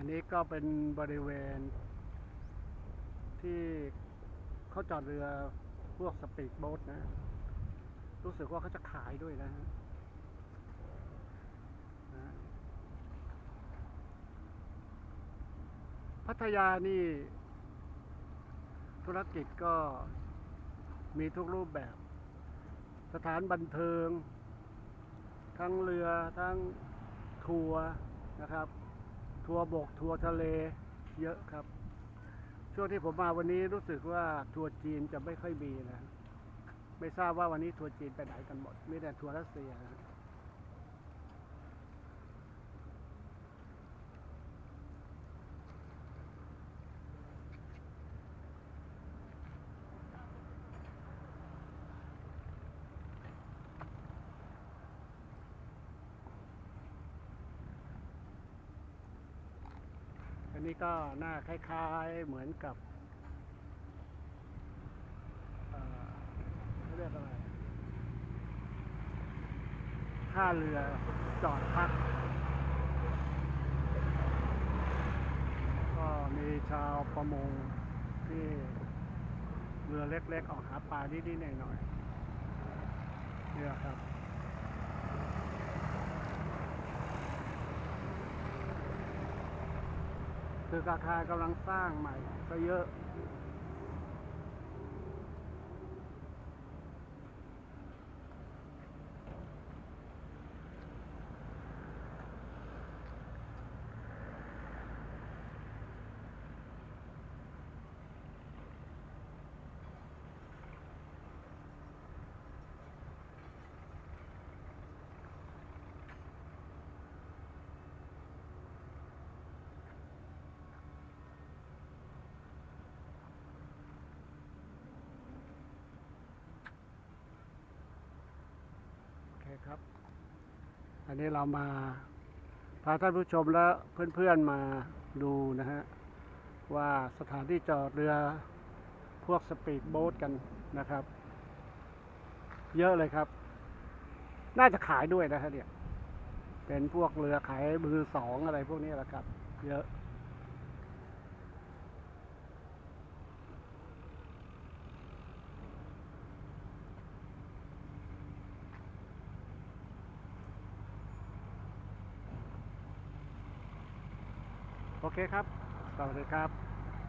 อันนี้ก็เป็นบริเวณ ที่เขาจอดเรือพวกสปีดโบ๊ทนะ รู้สึกว่าเขาจะขายด้วยนะฮะนะพัทยานี่ ธุรกิจก็มีทุกรูปแบบ สถานบันเทิง ทั้งเรือทั้งทัวร์นะครับ ทัวร์บกทัวร์ทะเลเยอะครับ ช่วงที่ผมมาวันนี้รู้สึกว่าทัวร์จีนจะไม่ค่อยมีนะ ไม่ทราบว่าวันนี้ทัวร์จีนไปไหนกันหมด ไม่แต่ทัวร์รัสเซียนะ อันนี้ก็หน้าคล้ายๆเหมือนกับเอ่อเขาเรียกอะไรท่าเรือจอดพัก ก็มีชาวประมงที่เรือเล็กๆ ออกหาปลานิดๆหน่อยๆเนี่ยครับ ตึกอาคารกำลังสร้างใหม่ก็เยอะ ครับ อันนี้เรามาพาท่านผู้ชมและเพื่อนๆมาดูนะฮะ ว่าสถานที่จอดเรือพวกสปีดโบ๊ทกันนะครับ เยอะเลยครับ น่าจะขายด้วยนะฮะเนี่ย เป็นพวกเรือขายมือสองอะไรพวกนี้แหละครับ เยอะ โอเคครับ สวัสดีครับ